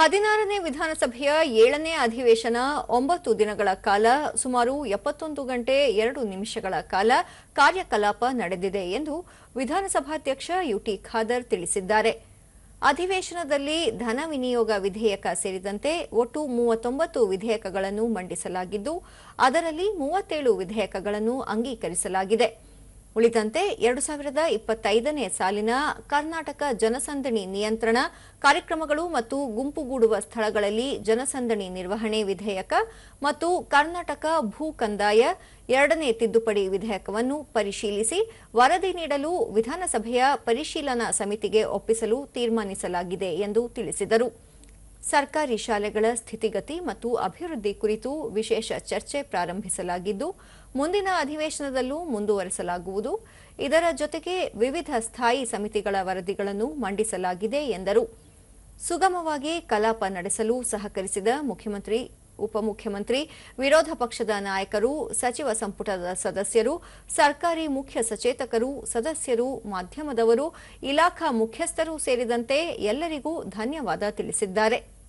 ಹದಿನಾರನೇ ವಿಧಾನಸಭೆಯ ಏಳನೇ ಅಧಿವೇಶನ ಒಂಬತ್ತು ದಿನಗಳ ಕಾಲ, ಸುಮಾರು ಎಪ್ಪತ್ತೊಂದು ಗಂಟೆ ಎರಡು ನಿಮಿಷಗಳ ಕಾಲ ಕಾರ್ಯಕಲಾಪ ನಡೆದಿದೆ ಎಂದು ವಿಧಾನಸಭಾಧ್ಯಕ್ಷ ಯುಟಿ ಖಾದರ್ ತಿಳಿಸಿದ್ದಾರೆ. ಅಧಿವೇಶನದಲ್ಲಿ ಧನ ವಿನಿಯೋಗ ವಿಧೇಯಕ ಸೇರಿದಂತೆ ಒಟ್ಟು ಮೂವತ್ತೊಂಬತ್ತು ವಿಧೇಯಕಗಳನ್ನು ಮಂಡಿಸಲಾಗಿದ್ದು, ಅದರಲ್ಲಿ ಮೂವತ್ತೇಳು ವಿಧೇಯಕಗಳನ್ನು ಅಂಗೀಕರಿಸಲಾಗಿದೆ. ಉಳಿದಂತೆ ಎರಡು ಸಾವಿರದ ಇಪ್ಪತ್ತೈದನೇ ಸಾಲಿನ ಕರ್ನಾಟಕ ಜನಸಂದಣಿ ನಿಯಂತ್ರಣ ಕಾರ್ಯಕ್ರಮಗಳು ಮತ್ತು ಗುಂಪುಗೂಡುವ ಸ್ಥಳಗಳಲ್ಲಿ ಜನಸಂದಣಿ ನಿರ್ವಹಣೆ ವಿಧೇಯಕ ಮತ್ತು ಕರ್ನಾಟಕ ಭೂ ಕಂದಾಯ ಎರಡನೇ ತಿದ್ದುಪಡಿ ವಿಧೇಯಕವನ್ನು ಪರಿಶೀಲಿಸಿ ವರದಿ ನೀಡಲು ವಿಧಾನಸಭೆಯ ಪರಿಶೀಲನಾ ಸಮಿತಿಗೆ ಒಪ್ಪಿಸಲು ತೀರ್ಮಾನಿಸಲಾಗಿದೆ ಎಂದು ತಿಳಿಸಿದರು. ಸರ್ಕಾರಿ ಶಾಲೆಗಳ ಸ್ಥಿತಿಗತಿ ಮತ್ತು ಅಭಿವೃದ್ಧಿ ಕುರಿತು ವಿಶೇಷ ಚರ್ಚೆ ಪ್ರಾರಂಭಿಸಲಾಗಿದ್ದು, ಮುಂದಿನ ಅಧಿವೇಶನದಲ್ಲೂ ಮುಂದುವರೆಸಲಾಗುವುದು. ಇದರ ಜೊತೆಗೆ ವಿವಿಧ ಸ್ಥಾಯಿ ಸಮಿತಿಗಳ ವರದಿಗಳನ್ನು ಮಂಡಿಸಲಾಗಿದೆ ಎಂದರು. ಸುಗಮವಾಗಿ ಕಲಾಪ ನಡೆಸಲು ಸಹಕರಿಸಿದ ಮುಖ್ಯಮಂತ್ರಿ ಉಪಮುಖ್ಯಮಂತ್ರಿ, ವಿರೋಧ ಪಕ್ಷದ ನಾಯಕರು, ಸಚಿವ ಸಂಪುಟದ ಸದಸ್ಯರು, ಸರ್ಕಾರಿ ಮುಖ್ಯ ಸಚೇತಕರು, ಸದಸ್ಯರು, ಮಾಧ್ಯಮದವರು, ಇಲಾಖಾ ಮುಖ್ಯಸ್ಥರು ಸೇರಿದಂತೆ ಎಲ್ಲರಿಗೂ ಧನ್ಯವಾದ ತಿಳಿಸಿದ್ದಾರೆ.